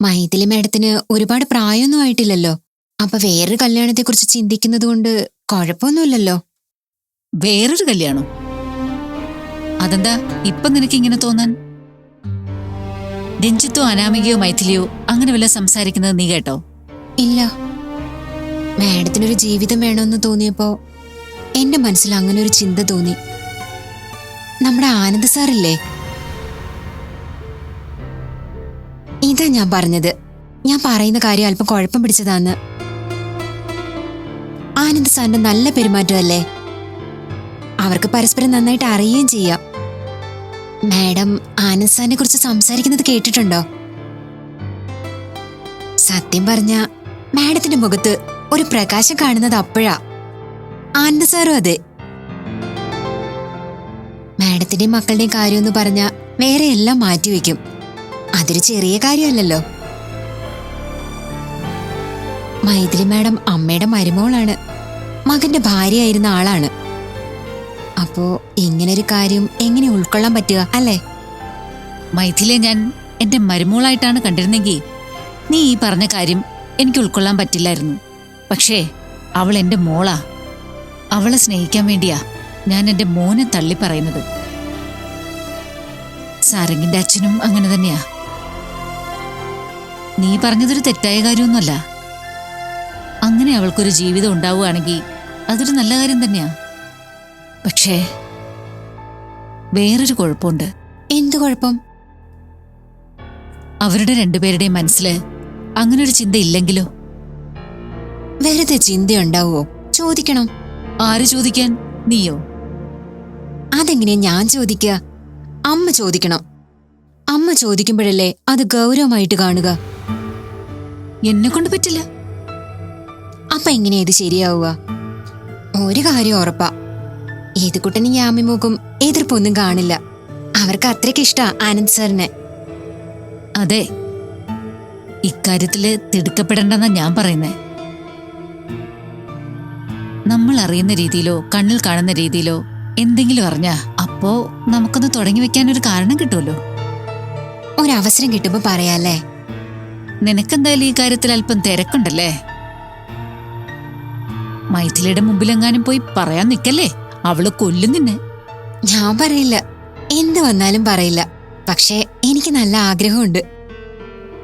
മൈഥിലി മാഡത്തിന് ഒരുപാട് പ്രായമൊന്നും ആയിട്ടില്ലല്ലോ. അപ്പൊ വേറൊരു കല്യാണത്തെക്കുറിച്ച് ചിന്തിക്കുന്നത് കൊണ്ട് കുഴപ്പമൊന്നുമില്ലല്ലോ. വേറൊരു കല്യാണം? അതെന്താ ഇപ്പൊ നിനക്ക് ഇങ്ങനെ തോന്നാൻ? രഞ്ജിത്തോ അനാമികയോ മൈഥിലിയോ അങ്ങനെ വല്ല സംസാരിക്കുന്നത് നീ കേട്ടോ? ഇല്ല. മാഡത്തിനൊരു ജീവിതം വേണമെന്ന് തോന്നിയപ്പോ എന്റെ മനസ്സിൽ അങ്ങനെ ഒരു ചിന്ത തോന്നി. നമ്മുടെ ആനന്ദ് സാറില്ലേ? ഇതാ ഞാൻ പറഞ്ഞത്. ഞാൻ പറയുന്ന കാര്യം അല്പം കുഴപ്പം പിടിച്ചതാന്ന്. ആനന്ദ് സാറിന്റെ നല്ല പെരുമാറ്റമല്ലേ? അവർക്ക് പരസ്പരം നന്നായിട്ട് അറിയുകയും ചെയ്യാം. മാഡം ആനന്ദ് സാറിനെ കുറിച്ച് സംസാരിക്കുന്നത് കേട്ടിട്ടുണ്ടോ? സത്യം പറഞ്ഞ മാഡത്തിന്റെ മുഖത്ത് ഒരു പ്രകാശം കാണുന്നത് അപ്പോഴാ. ആനന്ദ് സാറും അതെ. മാഡത്തിന്റെയും മക്കളുടെയും കാര്യമെന്ന് പറഞ്ഞ വേറെ എല്ലാം മാറ്റിവെക്കും അതൊരു ചെറിയ കാര്യമല്ലല്ലോ. മൈഥിലി മാഡം അമ്മയുടെ മരുമോളാണ്. മകന്റെ ഭാര്യയായിരുന്ന ആളാണ്. അപ്പോ ഇങ്ങനൊരു കാര്യം എങ്ങനെ ഉൾക്കൊള്ളാൻ പറ്റുക അല്ലേ? മൈഥിലെ ഞാൻ എന്റെ മരുമോളായിട്ടാണ് കണ്ടിരുന്നെങ്കിൽ നീ ഈ പറഞ്ഞ കാര്യം എനിക്ക് ഉൾക്കൊള്ളാൻ പറ്റില്ലായിരുന്നു. പക്ഷേ അവൾ എന്റെ മോളാ. അവളെ സ്നേഹിക്കാൻ വേണ്ടിയാ ഞാൻ എന്റെ മോനെ തള്ളി പറയുന്നത്. സാരംഗിന്റെ അച്ഛനും അങ്ങനെ തന്നെയാ. നീ പറഞ്ഞതൊരു തെറ്റായ കാര്യമൊന്നുമല്ല. അങ്ങനെ അവൾക്കൊരു ജീവിതം ഉണ്ടാവുകയാണെങ്കിൽ അതൊരു നല്ല കാര്യം തന്നെയാ. പക്ഷേ വേറൊരു കുഴപ്പമുണ്ട്. എന്ത് കുഴപ്പം? അവരുടെ രണ്ടുപേരുടെയും മനസ്സിൽ അങ്ങനെ ഒരു ചിന്ത ഇല്ലെങ്കിലോ? വെറുതെ ചിന്തയുണ്ടാവോ ചോദിക്കണം. ആര് ചോദിക്കാൻ? നീയോ? അതെങ്ങനെയാ ഞാൻ ചോദിക്കുക? അമ്മ ചോദിക്കണം. അമ്മ ചോദിക്കുമ്പോഴല്ലേ അത് ഗൗരവമായിട്ട് കാണുക. എന്നെ കൊണ്ട് പറ്റില്ല. അപ്പ എങ്ങനെയാ ഇത് ശരിയാവുക. ഒരു കാര്യം ഉറപ്പാ. ഏതുകുട്ടനും യാമിമൂക്കും എതിർപ്പൊന്നും കാണില്ല. അവർക്ക് അത്രയ്ക്ക് ഇഷ്ടാ ആനന്ദ് സാറിനെ. അതെ. ഇക്കാര്യത്തിൽ തിടുക്കപ്പെടണ്ടെന്നാ ഞാൻ പറയുന്നേ. നമ്മൾ അറിയുന്ന രീതിയിലോ കണ്ണിൽ കാണുന്ന രീതിയിലോ എന്തെങ്കിലും അറിഞ്ഞാ അപ്പോ നമുക്കൊന്ന് തുടങ്ങി വെക്കാൻ ഒരു കാരണം കിട്ടുമല്ലോ. ഒരവസരം കിട്ടുമ്പോ പറയാല്ലേ? നിനക്കെന്തായാലും ഈ കാര്യത്തിൽ അല്പം തിരക്കുണ്ടല്ലേ? മൈഥിലിയുടെ മുമ്പിലെങ്ങാനും പോയി പറയാൻ നിക്കല്ലേ അവൾ കൊല്ലും നിന്നെ. ഞാൻ പറയില്ല. എന്ത് വന്നാലും പറയില്ല. പക്ഷേ എനിക്ക് നല്ല ആഗ്രഹമുണ്ട്.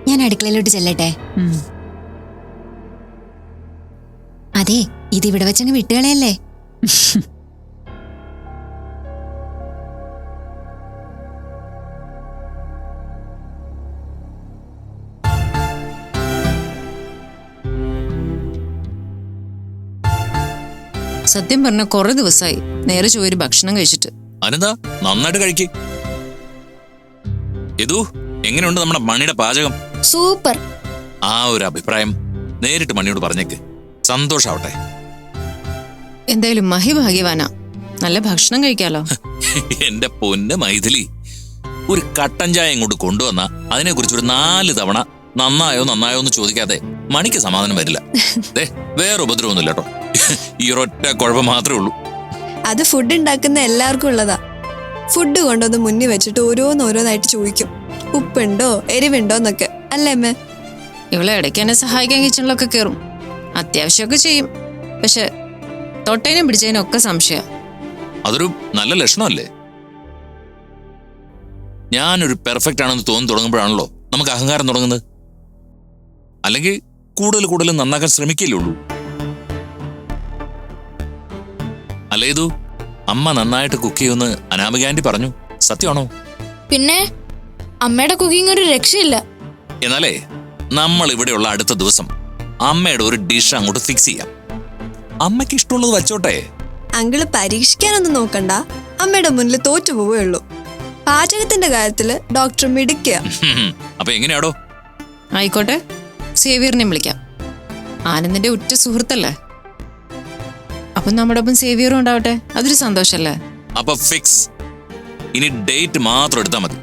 ഞാൻ അടുക്കളയിലോട്ട് ചെല്ലട്ടെ. അതെ ഇതിവിടെ വെച്ചങ്ങ് വിട്ടുകളയല്ലേ? സത്യം പറഞ്ഞ കുറെ ദിവസമായി നേരെ ചോര് ഭക്ഷണം കഴിച്ചിട്ട്. അനന്താ നന്നായിട്ട് കഴിക്ക്. ഇതു എങ്ങനെയുണ്ട് നമ്മുടെ മണിയുടെ പാചകം? സൂപ്പർ. ആ ഒരു അഭിപ്രായം നേരിട്ട് മണിയോട് പറഞ്ഞേക്ക്. സന്തോഷാവട്ടെ. എന്തായാലും മഹി ഭാഗ്യവാനാ നല്ല ഭക്ഷണം കഴിക്കാലോ. എന്റെ പൊന്ന് മൈഥിലി. ഒരു കട്ടൻ ചായ ഇങ്ങോട്ട് കൊണ്ടുവന്ന അതിനെ കുറിച്ച് ഒരു നാല് തവണ നന്നായോ നന്നായോ എന്ന് ചോദിക്കാതെ മണിക്ക് സമാധാനം വരില്ല. ദേ വേറെ ഉപദ്രവമൊന്നുമില്ല കേട്ടോ. ഈ ഒരൊറ്റ കുഴപ്പം മാത്രമേ ഉള്ളൂ. അത് ഫുഡ് ഉണ്ടാക്കുന്ന എല്ലാവർക്കും ഉള്ളതാ. ഫുഡ് കൊണ്ടൊന്ന് മുന്നിൽ വെച്ചിട്ട് ഓരോന്നോരോന്നായിട്ട് ചോദിക്കും. ഉപ്പുണ്ടോ? എരിവുണ്ടോ എന്നൊക്കെ. അല്ലേ അമ്മേ? ഇവളെ ഇടയ്ക്ക് എന്നെ സഹായിക്കാൻ കിച്ചണിലൊക്കെ കയറും അത്യാവശ്യമൊക്കെ ചെയ്യും. പക്ഷെ തൊട്ടേനും പിടിച്ചതിനും ഒക്കെ സംശയ. അതൊരു നല്ല ലക്ഷണമല്ലേ? ഞാനൊരു പെർഫെക്റ്റ് ആണെന്ന് തോന്നി തുടങ്ങുമ്പോഴാണല്ലോ നമുക്ക് അഹങ്കാരം തുടങ്ങുന്നത്. അല്ലെങ്കിൽ കൂടുതൽ കൂടുതൽ നന്നാക്കാൻ ശ്രമിക്കില്ലേ ഉള്ളൂ. അല്ലേ ഇതു? അമ്മ നന്നായിട്ട് കുക്ക് ചെയ്യുമെന്ന് അനാമിക ആന്റി പറഞ്ഞു. സത്യമാണോ? പിന്നെ അമ്മയുടെ കുക്കിംഗ് ഒരു രക്ഷയില്ല. എന്നാലേ നമ്മൾ ഇവിടെയുള്ള അടുത്ത ദിവസം അമ്മയുടെ ഒരു ഡിഷ് അങ്ങോട്ട് ഫിക്സ് ചെയ്യാം. അമ്മയ്ക്ക് ഇഷ്ടമുള്ളത് വെച്ചോട്ടെ. അങ്കിൾ പരീക്ഷിക്കാനൊന്നും നോക്കണ്ട. അമ്മയുടെ മുന്നിൽ തോറ്റു പോവേ ഉള്ളൂ. പാചകത്തിന്റെ കാര്യത്തിൽ ഡോക്ടർ മിടിക്കുക അപ്പൊ എങ്ങനെയാടോ? ആയിക്കോട്ടെ. സേവിയറിനെ വിളിക്കാം. ആനന്ദിന്റെ ഉറ്റ സുഹൃത്തല്ലേ? അപ്പം നമ്മുടെ ഒപ്പം സേവിയറും ഉണ്ടാവട്ടെ? അതൊരു സന്തോഷല്ലേ? അപ്പൊ ഫിക്സ് ഇനി ഡേറ്റ് മാത്രം എടുത്താൽ മതി.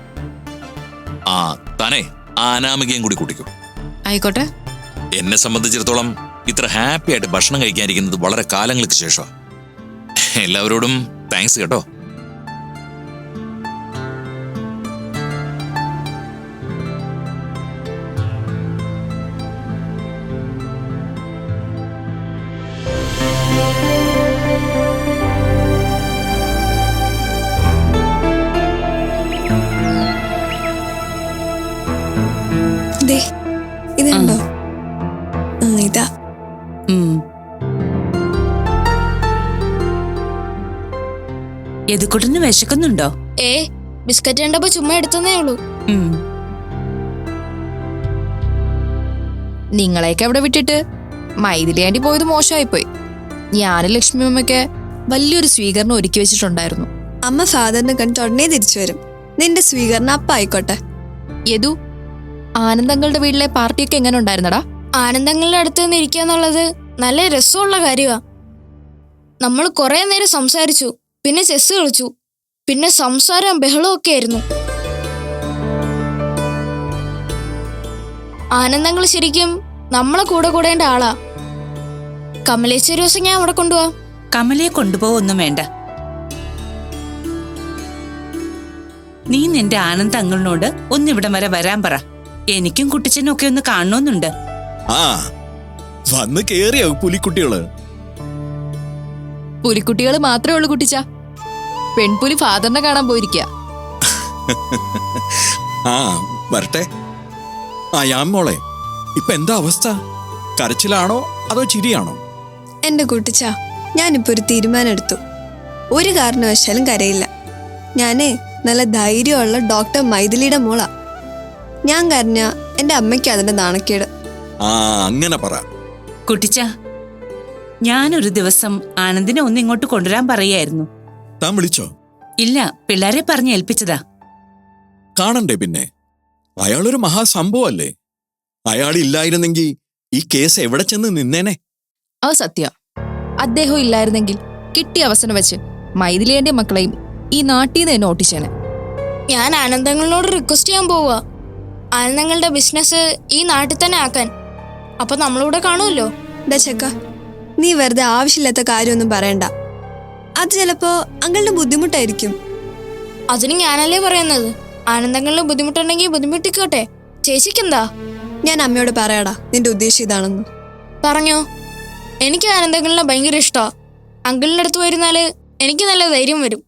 ആ തന്നെ ആ അനാമികയും കൂടി കൂട്ടിക്കോ. ആയിക്കോട്ടെ. എന്നെ സംബന്ധിച്ചിടത്തോളം ഇത്ര ഹാപ്പി ആയിട്ട് ഭക്ഷണം കഴിക്കാനിരിക്കുന്നത് വളരെ കാലങ്ങൾക്ക് ശേഷമാണ് എല്ലാവരോടും താങ്ക്സ് കേട്ടോ. യദുക്കുട്ടന് വിശക്കുന്നുണ്ടോ? ഏ ബിസ്ക്കറ്റ് കണ്ടപ്പോ ചുമ്മാ എടുത്തതേ ഉള്ളൂ. നിങ്ങളെയൊക്കെ അവിടെ വിട്ടിട്ട്? മൈഥിലി ആന്റി പോയത് മോശമായിപ്പോയി. ഞാനും ലക്ഷ്മി അമ്മയ്ക്ക് വലിയൊരു സ്വീകരണം ഒരുക്കി വെച്ചിട്ടുണ്ടായിരുന്നു. അമ്മ ഫാദറിനെ കണ്ടിട്ട് ഉടനെ തിരിച്ചു വരും. നിന്റെ സ്വീകരണം അപ്പ ആയിക്കോട്ടെ. യദു ആനന്ദങ്ങളുടെ വീട്ടിലെ പാർട്ടിയൊക്കെ എങ്ങനെ ഉണ്ടായിരുന്നടാ? ആനന്ദങ്ങളുടെ അടുത്ത് നിന്ന് ഇരിക്കുക എന്നുള്ളത് നല്ല രസമുള്ള കാര്യമാ നമ്മൾ കുറെ നേരം സംസാരിച്ചു. പിന്നെ ചെസ് കളിച്ചു. പിന്നെ സംസാരം ബഹളമൊക്കെ ഒക്കെ ആയിരുന്നു. ആനന്ദങ്ങൾ ശരിക്കും നമ്മളെ കൂടെ കൂടേണ്ട ആളാ. കമലേശ്വരി ദിവസം ഞാൻ അവിടെ കൊണ്ടുപോവാം കമലയെ കൊണ്ടുപോവൊന്നും വേണ്ട. നീ നിന്റെ ആനന്ദ് അങ്കിളിനോട് ഒന്നിവിടം വരെ വരാൻ പറ. എനിക്കും കുട്ടിച്ചനും ഒക്കെ ഒന്ന് കാണണമെന്നുണ്ട് ആ വന്ന് കേറിയാവും പുലിക്കുട്ടികൾ? പുലിക്കുട്ടികൾ മാത്രമേ ഉള്ളൂ കുട്ടിച്ച. പെൺപുലി ഫാദറിനെ കാണാൻ പോയിരിക്കുക ആ വരട്ടെ. ആ യാം മോളെ ഇപ്പൊ എന്താ അവസ്ഥ? കരച്ചിലാണോ അതോ ചിരിയാണോ? എന്റെ കുട്ടിച്ച ഞാനിപ്പോ ഒരു തീരുമാനം എടുത്തു ഒരു കാരണവശാലും കരയില്ല. ഞാനേ നല്ല ധൈര്യമുള്ള ഡോക്ടർ മൈഥിലിയുടെ മോളാ. ഞാൻ കരഞ്ഞ എന്റെ അമ്മയ്ക്ക് അതിന്റെ നാണക്കേട്. ആ അങ്ങനെ പറ. കുട്ടിച്ച ഞാനൊരു ദിവസം ആനന്ദിനെ ഒന്ന് ഇങ്ങോട്ട് കൊണ്ടുവരാൻ പറയായിരുന്നു. താൻ വിളിച്ചോ? ഇല്ല പിള്ളേരെ പറഞ്ഞ് ഏൽപ്പിച്ചതാ. കാണണ്ടേ പിന്നെ? അയാളൊരു മഹാസംഭവല്ലേ? അയാൾ ഇല്ലായിരുന്നെങ്കിൽ ഈ കേസ് എവിടെ ചെന്ന് നിന്നേനെ? ആ സത്യ. അദ്ദേഹം ഇല്ലായിരുന്നെങ്കിൽ കിട്ടിയ അവസരം വെച്ച് മൈഥിലിയന്റെ മക്കളെയും ഈ നാട്ടിൽ നിന്ന് തന്നെ ഓട്ടിച്ചേനെ. ഞാൻ ആനന്ദങ്ങളോട് റിക്വസ്റ്റ് ചെയ്യാൻ പോവുക ആനന്ദങ്ങളുടെ ബിസിനസ് ഈ നാട്ടിൽ തന്നെ ആക്കാൻ. അപ്പൊ നമ്മളിവിടെ കാണുമല്ലോ? ദശക്ക ചെക്ക. നീ വെറുതെ ആവശ്യമില്ലാത്ത കാര്യമൊന്നും പറയണ്ട. അത് ചിലപ്പോ അങ്ങളുടെ ബുദ്ധിമുട്ടായിരിക്കും. അതിന് ഞാനല്ലേ പറയുന്നത്? ആനന്ദങ്ങളിലും ബുദ്ധിമുട്ടുണ്ടെങ്കിൽ ബുദ്ധിമുട്ടിക്കോട്ടെ. ചേച്ചിക്കെന്താ? ഞാൻ അമ്മയോട് പറയാടാ നിന്റെ ഉദ്ദേശം ഇതാണെന്ന്. പറഞ്ഞോ. എനിക്ക് ആനന്ദങ്ങളിലെ ഭയങ്കര ഇഷ്ടാ. അങ്കിളിന്റെ അടുത്ത് വരുന്നാൽ എനിക്ക് നല്ല ധൈര്യം വരും.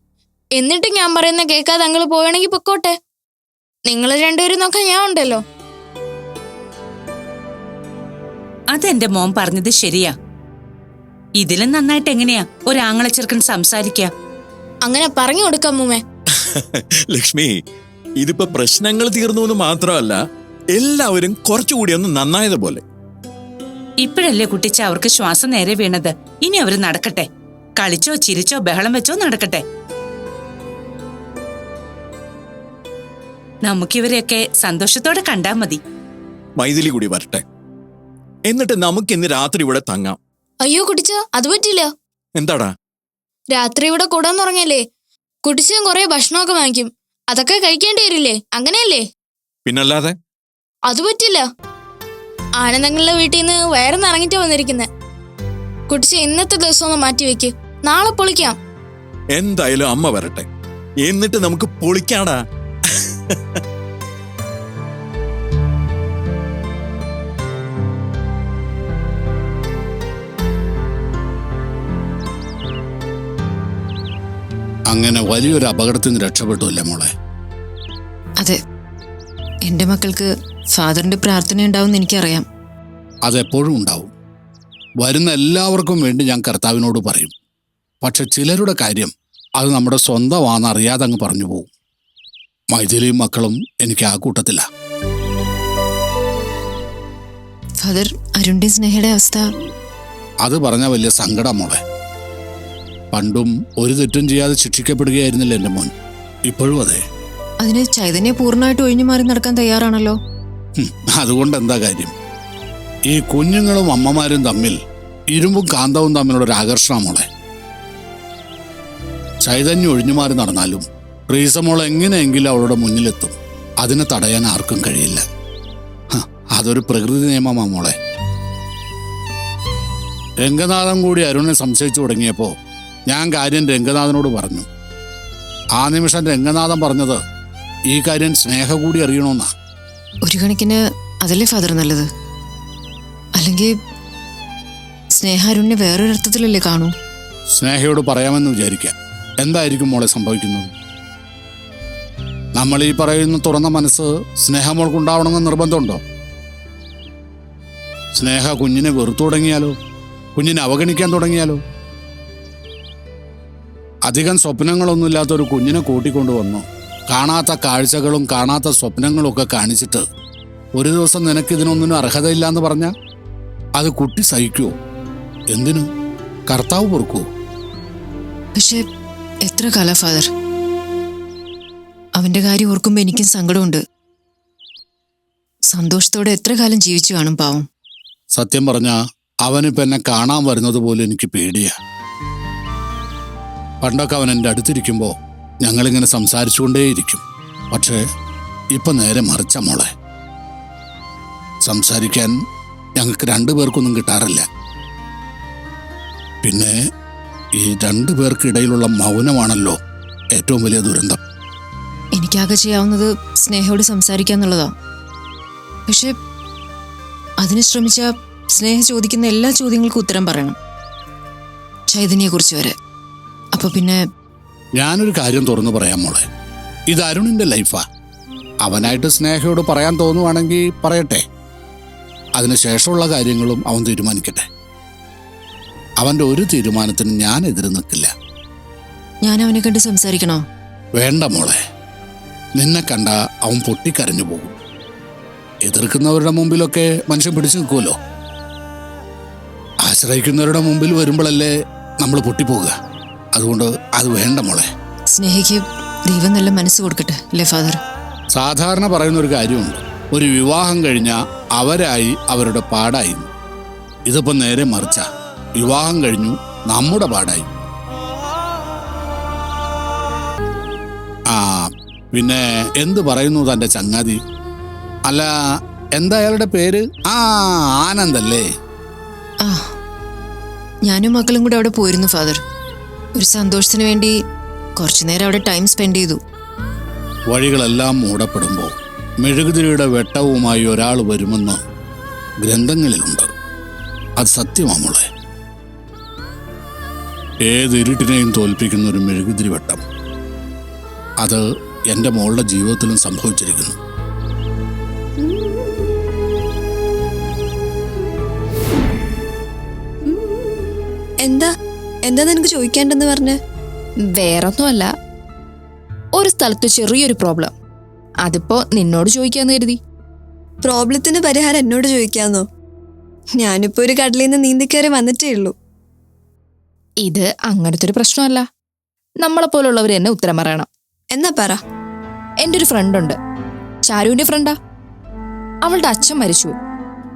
എന്നിട്ട് ഞാൻ പറയുന്ന കേൾക്കാതെ അങ്കിൾ പോവുകയാണെങ്കിൽ പൊക്കോട്ടെ. നിങ്ങൾ രണ്ടുപേരും നോക്കാൻ ഞാൻ ഉണ്ടല്ലോ. അതെന്റെ മോൻ പറഞ്ഞത് ശരിയാ. ഇതിലും നന്നായിട്ട് എങ്ങനെയാ ഒരാങ്ങളെ ചെറുക്കൻ സംസാരിക്കുക അങ്ങനെ പറഞ്ഞു കൊടുക്കാം മുമേ ലക്ഷ്മി ഇതിപ്പോ പ്രശ്നങ്ങൾ തീർന്നു എന്ന് മാത്രമല്ല എല്ലാവരും കുറച്ചുകൂടി ഒന്ന് നന്നായത് പോലെ ഇപ്പോഴല്ലേ കുട്ടിച്ച അവർക്ക് ശ്വാസം നേരെ വീണത്? ഇനി അവർ നടക്കട്ടെ. കളിച്ചോ ചിരിച്ചോ ബഹളം വെച്ചോ നടക്കട്ടെ. നമുക്കിവരെയൊക്കെ സന്തോഷത്തോടെ കണ്ടാ മതി. മൈഥിലി കൂടി വരട്ടെ. എന്നിട്ട് നമുക്ക് ഇന്ന് രാത്രി ഇവിടെ തങ്ങാം. അയ്യോ കുടിച്ച അത് പറ്റില്ല എന്താടാ? രാത്രി ഇവിടെ കൂടാൻ തുടങ്ങിയല്ലേ? കുട്ടിച്ചും കുറെ ഭക്ഷണമൊക്കെ വാങ്ങിക്കും. അതൊക്കെ കഴിക്കേണ്ടി വരില്ലേ? അങ്ങനെയല്ലേ? പിന്നല്ലാതെ? അത് പറ്റില്ല ആനന്ദങ്ങളുടെ വീട്ടിൽ നിന്ന് വയറ് നിറങ്ങിട്ട് വന്നിരിക്കുന്നെ. കുടിച്ച ഇന്നത്തെ ദിവസം ഒന്ന് മാറ്റി വെക്ക്. നാളെ പൊളിക്കാം. എന്തായാലും അമ്മ വരട്ടെ. എന്നിട്ട് നമുക്ക് പൊളിക്കാടാ. അങ്ങനെ വലിയൊരു അപകടത്തിൽ നിന്ന് രക്ഷപ്പെട്ടു അല്ലേ മോളെ? അതെ. എന്റെ മക്കൾക്ക് ഫാദറിന്റെ പ്രാർത്ഥന ഉണ്ടാവും എനിക്കറിയാം. അതെപ്പോഴും ഉണ്ടാവും. വരുന്ന എല്ലാവർക്കും വേണ്ടി ഞാൻ കർത്താവിനോട് പറയും. പക്ഷെ ചിലരുടെ കാര്യം അത് നമ്മുടെ സ്വന്തമാണെന്ന് അറിയാതെ അങ്ങ് പറഞ്ഞു പോകും മൈഥിലിയും മക്കളും എനിക്ക് ആ കൂട്ടത്തില്ല ഫാദർ അരുണിന്റെ സ്നേഹയുടെ അവസ്ഥ? അത് പറഞ്ഞ വലിയ സങ്കടം മോളെ. പണ്ടും ഒരു തെറ്റും ചെയ്യാതെ ശിക്ഷിക്കപ്പെടുകയായിരുന്നില്ല എന്റെ മോൻ. ഇപ്പോഴും അതെ. അതിന് ചൈതന്യ പൂർണമായിട്ട് ഒഴിഞ്ഞു മാറി നടക്കാൻ തയ്യാറാണല്ലോ. അതുകൊണ്ട് എന്താ കാര്യം? ഈ കുഞ്ഞുങ്ങളും അമ്മമാരും തമ്മിൽ ഇരുമ്പും കാന്തവും തമ്മിലുള്ള ഒരു ആകർഷണമോളെ ചൈതന്യം ഒഴിഞ്ഞു മാറി നടന്നാലും റീസമോൾ എങ്ങനെയെങ്കിലും അവളുടെ മുന്നിലെത്തും. അതിനെ തടയാൻ ആർക്കും കഴിയില്ല. അതൊരു പ്രകൃതി നിയമമാ മോളെ. രംഗനാഥം കൂടി അരുണിനെ സംശയിച്ചു തുടങ്ങിയപ്പോൾ ഞാൻ കാര്യം രംഗനാഥനോട് പറഞ്ഞു. ആ നിമിഷം രംഗനാഥൻ പറഞ്ഞത് ഈ കാര്യം സ്നേഹ കൂടി അറിയണമെന്നാ ഒരു കണക്കിന് അതല്ലേ ഫാദർ നല്ലത്? അല്ലെങ്കിൽ സ്നേഹാരുണ്യ വേറൊരർത്ഥത്തിലല്ലേ കാണൂ? സ്നേഹയോട് പറയാമെന്ന് വിചാരിക്കാം. എന്തായിരിക്കും മോളെ സംഭവിക്കുന്നത്? നമ്മൾ ഈ പറയുന്ന തുറന്ന മനസ്സ് സ്നേഹമോൾക്കുണ്ടാവണമെന്ന് നിർബന്ധമുണ്ടോ? സ്നേഹ കുഞ്ഞിനെ വെറുത്തു തുടങ്ങിയാലോ? കുഞ്ഞിനെ അവഗണിക്കാൻ തുടങ്ങിയാലോ? അധികം സ്വപ്നങ്ങളൊന്നുമില്ലാത്ത ഒരു കുഞ്ഞിനെ കൂട്ടിക്കൊണ്ടുവന്നു. കാണാത്ത കാഴ്ചകളും കാണാത്ത സ്വപ്നങ്ങളും ഒക്കെ കാണിച്ചിട്ട് ഒരു ദിവസം നിനക്ക് ഇതിനൊന്നിനും അർഹതയില്ല എന്ന് പറഞ്ഞാൽ അത് കുട്ടി സഹിക്കുമോ എന്തിനു? കർത്താവ് പൊറുക്കുമോ പക്ഷെ എത്ര കാല ഫാദർ? അവന്റെ കാര്യം ഓർക്കുമ്പോ എനിക്കും സങ്കടമുണ്ട്. സന്തോഷത്തോടെ എത്ര കാലം ജീവിച്ചു കാണും പാവം. സത്യം പറഞ്ഞ അവനിപ്പോ എന്നെ കാണാൻ വരുന്നത് പോലും എനിക്ക് പേടിയാ. പണ്ടൊക്കെ അവൻ എന്റെ അടുത്തിരിക്കുമ്പോൾ ഞങ്ങളിങ്ങനെ സംസാരിച്ചുകൊണ്ടേയിരിക്കും. പക്ഷേ ഇപ്പൊ നേരെ മറിച്ച മോളെ. സംസാരിക്കാൻ ഞങ്ങൾക്ക് രണ്ടു പേർക്കൊന്നും കിട്ടാറില്ല. പിന്നെ ഈ രണ്ടു പേർക്കിടയിലുള്ള മൗനമാണല്ലോ ഏറ്റവും വലിയ ദുരന്തം. എനിക്കാകെ ചെയ്യാവുന്നത് സ്നേഹയോട് സംസാരിക്കാന്നുള്ളതാ. പക്ഷെ അതിന് ശ്രമിച്ച സ്നേഹ ചോദിക്കുന്ന എല്ലാ ചോദ്യങ്ങൾക്കും ഉത്തരം പറയണം. ചൈതന്യെ കുറിച്ച് വരെ. അപ്പൊ പിന്നെ ഞാനൊരു കാര്യം തുറന്നു പറയാം മോളെ. ഇത് അരുണിന്റെ ലൈഫാ. അവനായിട്ട് സ്നേഹയോട് പറയാൻ തോന്നുവാണെങ്കിൽ പറയട്ടെ. അതിനുശേഷമുള്ള കാര്യങ്ങളും അവൻ തീരുമാനിക്കട്ടെ. അവന്റെ ഒരു തീരുമാനത്തിന് ഞാൻ എതിര് നിൽക്കില്ല. ഞാൻ അവനെ കണ്ട് സംസാരിക്കണോ? വേണ്ട മോളെ. നിന്നെ കണ്ട അവൻ പൊട്ടിക്കരഞ്ഞു പോകും. എതിർക്കുന്നവരുടെ മുമ്പിലൊക്കെ മനുഷ്യൻ പിടിച്ചു നിൽക്കുമല്ലോ ആശ്രയിക്കുന്നവരുടെ മുമ്പിൽ വരുമ്പോഴല്ലേ നമ്മൾ പൊട്ടിപ്പോകുക അതുകൊണ്ട് അത് വേണ്ട മോളെ. സ്നേഹയ്ക്ക് ദൈവം നല്ല മനസ്സ് കൊടുക്കട്ടെ അല്ലേ ഫാദർ? സാധാരണ പറയുന്ന ഒരു കാര്യമുണ്ട്. ഒരു വിവാഹം കഴിഞ്ഞ അവരായി അവരുടെ പാടായി ഇതിപ്പോ നേരെ മറിച്ച. വിവാഹം കഴിഞ്ഞു നമ്മുടെ പാടായി. ആ പിന്നെ എന്ത് പറയുന്നു തന്റെ ചങ്ങാതി? അല്ല എന്താ അയാളുടെ പേര്? ആ ആനന്ദല്ലേ? ആ ഞാനും മക്കളും കൂടെ അവിടെ പോയിരുന്നു ഫാദർ. ഒരു സന്തോഷത്തിന് വേണ്ടി കുറച്ചു നേരം അവിടെ ടൈം സ്പെൻഡ് ചെയ്തു. വഴികളെല്ലാം മൂടപ്പെടുമ്പോൾ മെഴുകുതിരിയുടെ വെട്ടവുമായി ഒരാൾ വരുമെന്ന് ഗ്രന്ഥങ്ങളിലുണ്ട്. അത് സത്യമാ മോളെ. ഏത് ഇരുട്ടിനെയും തോൽപ്പിക്കുന്ന ഒരു മെഴുകുതിരി വെട്ടം. അത് എന്റെ മോളുടെ ജീവിതത്തിലും സംഭവിച്ചിരിക്കുന്നു. എന്താ? എന്താ നിനക്ക് ചോദിക്കേണ്ടെന്ന് പറഞ്ഞ്? വേറൊന്നുമല്ല. ഒരു സ്ഥലത്ത് ചെറിയൊരു പ്രോബ്ലം അതിപ്പോ നിന്നോട് ചോദിക്കാന്ന് കരുതി. പ്രോബ്ലത്തിന് പരിഹാരം എന്നോട് ചോദിക്കാന്നോ? ഞാനിപ്പോ ഒരു കടലിൽ നിന്ന് നീന്തിക്കയറി വന്നിട്ടേ ഉള്ളൂ. ഇത് അങ്ങനത്തെ ഒരു പ്രശ്നമല്ല. നമ്മളെ പോലുള്ളവർ തന്നെ ഉത്തരം പറയണം. എന്നാ പറ. എന്റെ ഒരു ഫ്രണ്ട് ഉണ്ട്. ചാരുവിന്റെ ഫ്രണ്ടാ അവളുടെ അച്ഛൻ മരിച്ചു.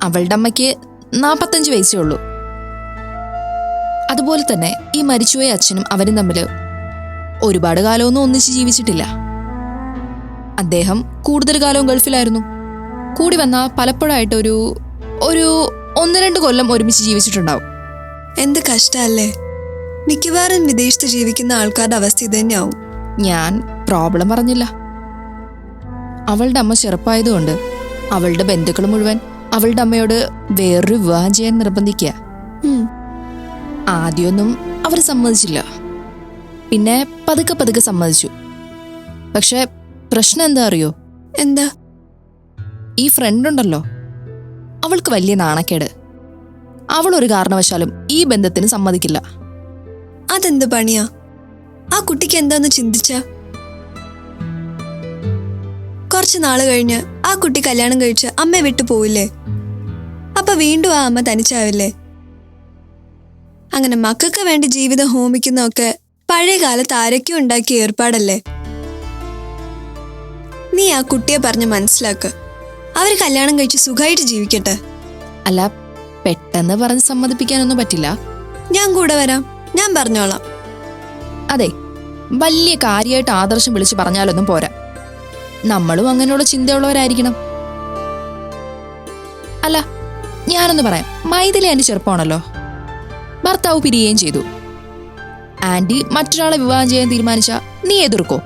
അവളുടെ അമ്മയ്ക്ക് നാപ്പത്തഞ്ച് വയസ്സേ ഉള്ളൂ. അതുപോലെ തന്നെ ഈ മരിച്ചുപോയ അച്ഛനും അവരും തമ്മിൽ ഒരുപാട് കാലമൊന്നും ഒന്നിച്ച് ജീവിച്ചിട്ടില്ല. അദ്ദേഹം കൂടുതൽ കാലവും ഗൾഫിലായിരുന്നു. കൂടി വന്ന പലപ്പോഴായിട്ട് ഒരു ഒരു ഒന്ന് രണ്ട് കൊല്ലം ഒരുമിച്ച് ജീവിച്ചിട്ടുണ്ടാവും. എന്ത് കഷ്ടല്ലേ? മിക്കവാറും വിദേശത്ത് ജീവിക്കുന്ന ആൾക്കാരുടെ അവസ്ഥ ഇത് തന്നെയാവും ഞാൻ പ്രോബ്ലം പറഞ്ഞില്ല. അവളുടെ അമ്മ ചെറുപ്പായതുകൊണ്ട് അവളുടെ ബന്ധുക്കൾ മുഴുവൻ അവളുടെ അമ്മയോട് വേറൊരു വിവാഹം ചെയ്യാൻ നിർബന്ധിക്കുക. ആദ്യമൊന്നും അവർ സമ്മതിച്ചില്ല. പിന്നെ പതുക്കെ പതുക്കെ സമ്മതിച്ചു. പക്ഷെ പ്രശ്നം എന്താ അറിയോ? എന്താ? ഈ ഫ്രണ്ട് ഉണ്ടല്ലോ. അവൾക്ക് വലിയ നാണക്കേട്. അവൾ ഒരു കാരണവശാലും ഈ ബന്ധത്തിന് സമ്മതിക്കില്ല. അതെന്ത് പണിയാ? ആ കുട്ടിക്ക് എന്താന്ന് ചിന്തിച്ച? കുറച്ച് നാൾ കഴിഞ്ഞ് ആ കുട്ടി കല്യാണം കഴിച്ച് അമ്മയെ വിട്ടു പോവില്ലേ? അപ്പൊ വീണ്ടും ആ അമ്മ തനിച്ചാവില്ലേ? അങ്ങനെ മക്കൾക്ക് വേണ്ടി ജീവിതം ഹോമിക്കുന്നതൊക്കെ പഴയ കാലത്ത് ആരൊക്കെയോ ഉണ്ടാക്കിയ ഏർപ്പാടല്ലേ? നീ ആ കുട്ടിയെ പറഞ്ഞ് മനസ്സിലാക്ക്. അവർ കല്യാണം കഴിച്ച് സുഖമായിട്ട് ജീവിക്കട്ടെ. അല്ല പെട്ടെന്ന് പറഞ്ഞ് സമ്മതിപ്പിക്കാനൊന്നും പറ്റില്ല. ഞാൻ കൂടെ വരാം. ഞാൻ പറഞ്ഞോളാം. അതെ വലിയ കാര്യമായിട്ട് ആദർശം വിളിച്ച് പറഞ്ഞാലൊന്നും പോരാ. നമ്മളും അങ്ങനെയുള്ള ചിന്തയുള്ളവരായിരിക്കണം. അല്ല ഞാനൊന്ന് പറയാം. മൈഥിലി എന്റെ ചെറുപ്പമാണല്ലോ. ഭർത്താവ് പിരിയുകയും ചെയ്തു. ആന്റി മറ്റൊരാളെ വിവാഹം ചെയ്യാൻ തീരുമാനിച്ച നീ എതിർക്കോ?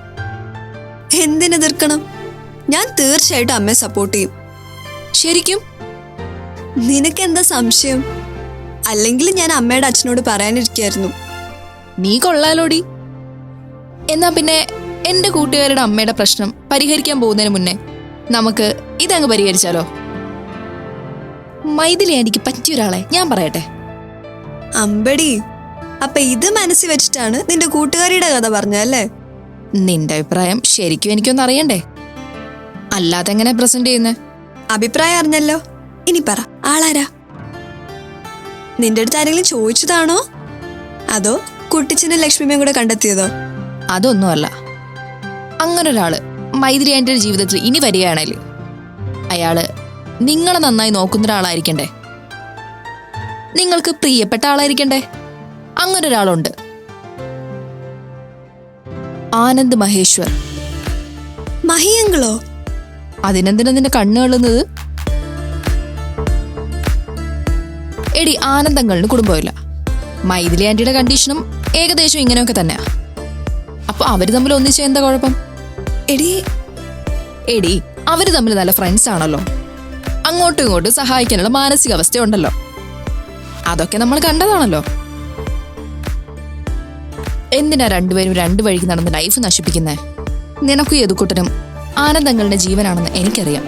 എന്തിനെതിർക്കണം ഞാൻ തീർച്ചയായിട്ടും അമ്മയെ സപ്പോർട്ട് ചെയ്യും. ശരിക്കും? നിനക്കെന്താ സംശയം? അല്ലെങ്കിൽ ഞാൻ അമ്മയുടെ അച്ഛനോട് പറയാനിരിക്കായിരുന്നു. നീ കൊള്ളാലോടി. എന്നാ പിന്നെ എന്റെ കൂട്ടുകാരുടെ അമ്മയുടെ പ്രശ്നം പരിഹരിക്കാൻ പോകുന്നതിന് മുന്നേ നമുക്ക് ഇതങ്ങ് പരിഹരിച്ചാലോ? മൈഥിലി ആന്റിക്ക് പറ്റിയ ഒരാളെ ഞാൻ പറയട്ടെ? അമ്പടി. അപ്പൊ ഇത് മനസ്സിൽ വെച്ചിട്ടാണ് നിന്റെ കൂട്ടുകാരിയുടെ കഥ പറഞ്ഞല്ലേ നിന്റെ അഭിപ്രായം ശരിക്കും എനിക്കൊന്നും അറിയണ്ടേ? അല്ലാതെ എങ്ങനെ പ്രസന്റ് ചെയ്യുന്നേ? അഭിപ്രായം അറിഞ്ഞല്ലോ. ഇനി പറ ആളാരാ? നിന്റെ അടുത്ത് ആരെങ്കിലും ചോദിച്ചതാണോ? അതോ കുട്ടിച്ചനും ലക്ഷ്മിയും കൂടെ കണ്ടെത്തിയതോ? അതൊന്നുമല്ല. അങ്ങനൊരാൾ മൈത്രി ആന്റെ ജീവിതത്തിൽ ഇനി വരികയാണെങ്കിൽ അയാൾ നിങ്ങളെ നന്നായി നോക്കുന്ന ഒരാളായിരിക്കണ്ടേ നിങ്ങൾക്ക് പ്രിയപ്പെട്ട ആളായിരിക്കണ്ടേ? അങ്ങനെ ഒരാളുണ്ട് ആനന്ദ് മഹേശ്വർ. മഹിയങ്കളോ? അതിനെന്തിനാ നിന്റെ കണ്ണ് കള്ളുന്നത്? എടി ആനന്ദങ്ങളിന് കുടുംബമില്ല. മൈഥിലി ആന്റിയുടെ കണ്ടീഷനും ഏകദേശം ഇങ്ങനെയൊക്കെ തന്നെയാ. അപ്പൊ അവർ തമ്മിൽ ഒന്നിച്ച് എന്താ കുഴപ്പം? എടി. എടി അവർ തമ്മിൽ നല്ല ഫ്രണ്ട്സ് ആണല്ലോ. അങ്ങോട്ടും ഇങ്ങോട്ടും സഹായിക്കാനുള്ള മാനസികാവസ്ഥ ഉണ്ടല്ലോ അതൊക്കെ നമ്മൾ കണ്ടതാണല്ലോ. എന്തിനാ രണ്ടുപേരും രണ്ടു വഴിക്ക് നടന്ന് ലൈഫ് നശിപ്പിക്കുന്നേ? നിനക്കും യദുക്കുട്ടനും ആനന്ദങ്ങളുടെ ജീവനാണെന്ന് എനിക്കറിയാം.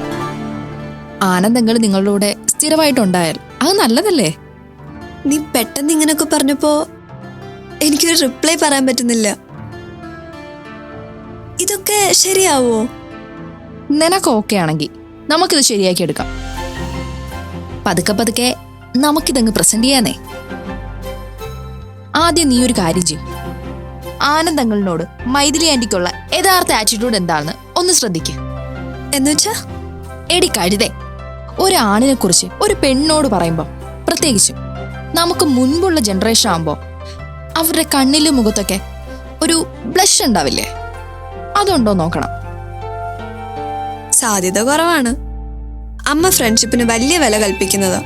ആനന്ദങ്ങൾ നിങ്ങളുടെ സ്ഥിരമായിട്ടുണ്ടായാൽ അത് നല്ലതല്ലേ? നീ പെട്ടെന്ന് ഇങ്ങനൊക്കെ പറഞ്ഞപ്പോ എനിക്കൊരു റിപ്ലൈ പറയാൻ പറ്റുന്നില്ല. ഇതൊക്കെ ശരിയാവോ? നിനക്ക് ഓക്കെ ആണെങ്കിൽ നമുക്കിത് ശരിയാക്കി എടുക്കാം പതുക്കെ പതുക്കെ നമുക്കിതങ്ങ് പ്രസന്റ് ചെയ്യാനേ. ആദ്യം നീ ഒരു കാര്യം ചെയ്യും. ആനന്ദങ്ങളിനോട് മൈഥിലി ആന്റിക്കുള്ള യഥാർത്ഥ ആറ്റിറ്റ്യൂഡ് എന്താണെന്ന് ഒന്ന് ശ്രദ്ധിക്കുക എന്നുവെച്ചാ എടി കഴുതേ ഒരു ആണിനെ കുറിച്ച് ഒരു പെണ്ണോട് പറയുമ്പോൾ പ്രത്യേകിച്ചും നമുക്ക് മുൻപുള്ള ജനറേഷൻ ആകുമ്പോൾ അവരുടെ കണ്ണിലും മുഖത്തൊക്കെ ഒരു ബ്ലഷ് ഉണ്ടാവില്ലേ? അതുണ്ടോ നോക്കണം. സാധ്യത കുറവാണ്. അമ്മ ഫ്രണ്ട്ഷിപ്പിന് വലിയ വില കൽപ്പിക്കുന്നതാ.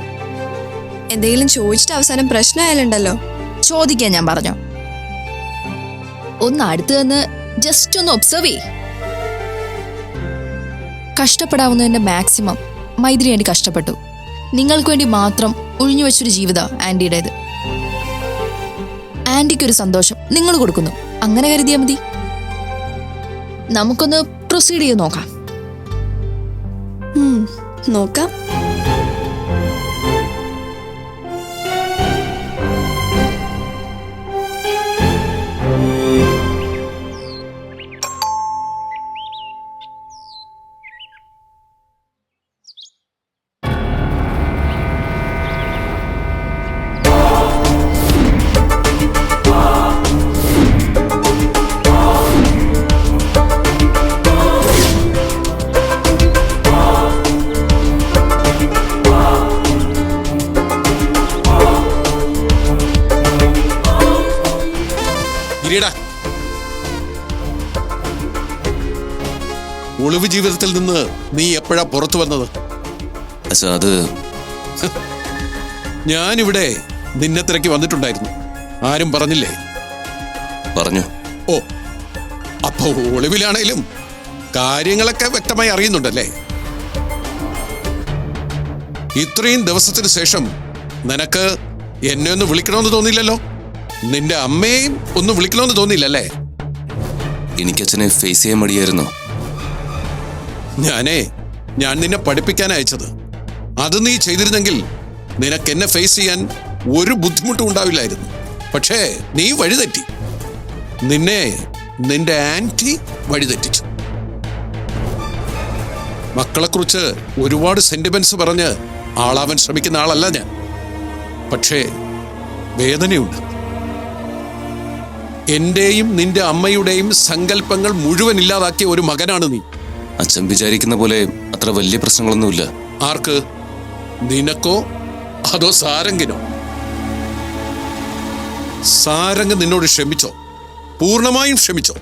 എന്തെങ്കിലും ചോദിച്ചിട്ട് അവസാനം പ്രശ്നമായാലുണ്ടല്ലോ. ചോദിക്കാൻ ഞാൻ പറഞ്ഞു. ഒന്ന് അടുത്ത് നിന്ന് ജസ്റ്റ് ഒന്ന് ഒബ്സർവ് ചെയ് കഷ്ടപ്പെടാവുന്നതിന്റെ മാക്സിമം മൈത്രി ആന്റി കഷ്ടപ്പെട്ടു. നിങ്ങൾക്ക് വേണ്ടി മാത്രം ഒഴിഞ്ഞു വെച്ചൊരു ജീവിതം ആന്റിയുടേത് ആന്റിക്കൊരു സന്തോഷം നിങ്ങൾ കൊടുക്കുന്നു. അങ്ങനെ കരുതിയാൽ മതി. നമുക്കൊന്ന് പ്രൊസീഡ് ചെയ്ത് നോക്കാം. നോക്കാം. ഒളിവ് ജീവിതത്തിൽ നിന്ന് നീ എപ്പോഴാ പുറത്തു വന്നത്? അത് ഞാനിവിടെ നിന്നെ തിരക്കി വന്നിട്ടുണ്ടായിരുന്നു. ആരും പറഞ്ഞില്ലേ? പറഞ്ഞു. ഓ അപ്പോ ഒളിവിലാണേലും കാര്യങ്ങളൊക്കെ വ്യക്തമായി അറിയുന്നുണ്ടല്ലേ? ഇത്രയും ദിവസത്തിന് ശേഷം നിനക്ക് എന്നെ ഒന്ന് വിളിക്കണമെന്ന് തോന്നിയില്ലല്ലോ? നിന്റെ അമ്മയെയും ഒന്ന് വിളിക്കണമെന്ന് തോന്നിയില്ലല്ലേ? എനിക്കച്ഛനെ ഫേസ് ചെയ്യാൻ മടിയായിരുന്നു. ഞാനേ ഞാൻ നിന്നെ പഠിപ്പിക്കാൻ അയച്ചത്. അത് നീ ചെയ്തിരുന്നെങ്കിൽ നിനക്ക് എന്നെ ഫേസ് ചെയ്യാൻ ഒരു ബുദ്ധിമുട്ടും ഉണ്ടാവില്ലായിരുന്നു. പക്ഷേ നീ വഴിതെറ്റി. നിന്നെ നിന്റെ ആന്റി വഴിതെറ്റിച്ചു. മക്കളെക്കുറിച്ച് ഒരുപാട് സെന്റിമെന്റ്സ് പറഞ്ഞ് ആളാവാൻ ശ്രമിക്കുന്ന ആളല്ല ഞാൻ. പക്ഷേ വേദനയുണ്ട്. എന്റെയും നിന്റെ അമ്മയുടെയും സങ്കല്പങ്ങൾ മുഴുവൻ ഇല്ലാതാക്കിയ ഒരു മകനാണ് നീ. അച്ഛൻ വിചാരിക്കുന്ന പോലെ അത്ര വലിയ പ്രശ്നങ്ങളൊന്നുമില്ല. ആർക്ക്? നിനക്കോ? അതോ സാരംഗിനോ? സാരംഗ് നിന്നോട് ക്ഷമിച്ചോ? പൂർണമായും ക്ഷമിച്ചോ?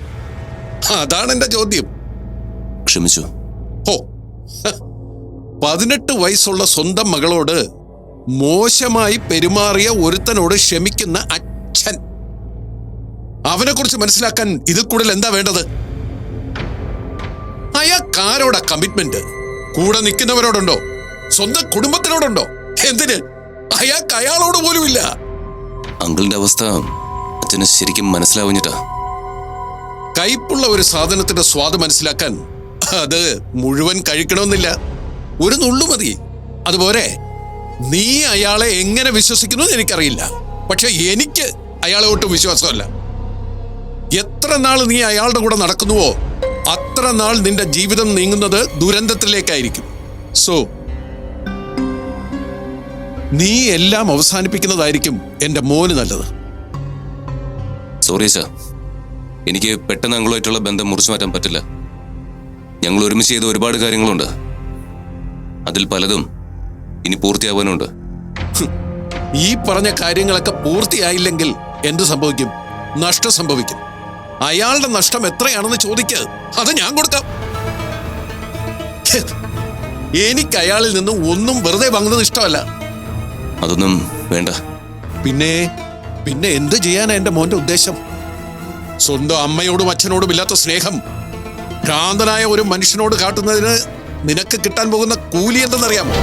അതാണ് എന്റെ ചോദ്യം. ക്ഷമിച്ചു. ഓ പതിനെട്ട് വയസ്സുള്ള സ്വന്തം മകളോട് മോശമായി പെരുമാറിയ ഒരുത്തനോട് ക്ഷമിക്കുന്ന അച്ഛൻ. അവനെക്കുറിച്ച് മനസ്സിലാക്കാൻ ഇതിൽ കൂടുതൽ എന്താ വേണ്ടത്? അയാൾക്കാരോടാ കമ്മിറ്റ്മെന്റ് കൂടെ നിൽക്കുന്നവരോടുണ്ടോ? സ്വന്തം കുടുംബത്തിനോടുണ്ടോ? എന്തിന്? അയാൾക്ക് അയാളോട് പോലും ഇല്ല. അങ്കിളിന്റെ അവസ്ഥ അച്ഛന് ശരിക്കും മനസ്സിലാവുന്നിട്ടാ കയ്പുള്ള ഒരു സാധനത്തിന്റെ സ്വാദ് മനസ്സിലാക്കാൻ അത് മുഴുവൻ കഴിക്കണമെന്നില്ല. ഒരു നുള്ളു മതി. അതുപോലെ നീ അയാളെ എങ്ങനെ വിശ്വസിക്കുന്നു എന്ന് എനിക്കറിയില്ല. പക്ഷെ എനിക്ക് അയാളെ ഒട്ടും വിശ്വാസമല്ല. എത്ര നാൾ നീ അയാളുടെ കൂടെ നടക്കുന്നുവോ? അത്ര നാൾ നിന്റെ ജീവിതം നീങ്ങുന്നത് ദുരന്തത്തിലേക്കായിരിക്കും. സോ നീ എല്ലാം അവസാനിപ്പിക്കുന്നതായിരിക്കും എന്റെ മോന് നല്ലത്. സോറി സർ എനിക്ക് പെട്ടെന്ന് അങ്ങളുമായിട്ടുള്ള ബന്ധം മുറിച്ചു മാറ്റാൻ പറ്റില്ല. ഞങ്ങൾ ഒരുമിച്ച് ചെയ്ത ഒരുപാട് കാര്യങ്ങളുണ്ട്. അതിൽ പലതും ഇനി പൂർത്തിയാവാനുണ്ട്. ഈ പറഞ്ഞ കാര്യങ്ങളൊക്കെ പൂർത്തിയായില്ലെങ്കിൽ എന്ത് സംഭവിക്കും? നഷ്ടം സംഭവിക്കും. അയാളുടെ നഷ്ടം എത്രയാണെന്ന് ചോദിക്ക്. അത് ഞാൻ കൊടുക്കാം. എനിക്ക് അയാളിൽ നിന്ന് ഒന്നും വെറുതെ വാങ്ങുന്നത് ഇഷ്ടമല്ല. അതൊന്നും വേണ്ട. പിന്നെ പിന്നെ എന്ത് ചെയ്യാനാ എന്റെ മോന്റെ ഉദ്ദേശം? സ്വന്തം അമ്മയോടും അച്ഛനോടും ഇല്ലാത്ത സ്നേഹം ഭ്രാന്തനായ ഒരു മനുഷ്യനോട് കാട്ടുന്നതിന് നിനക്ക് കിട്ടാൻ പോകുന്ന കൂലി എന്തെന്നറിയാമോ?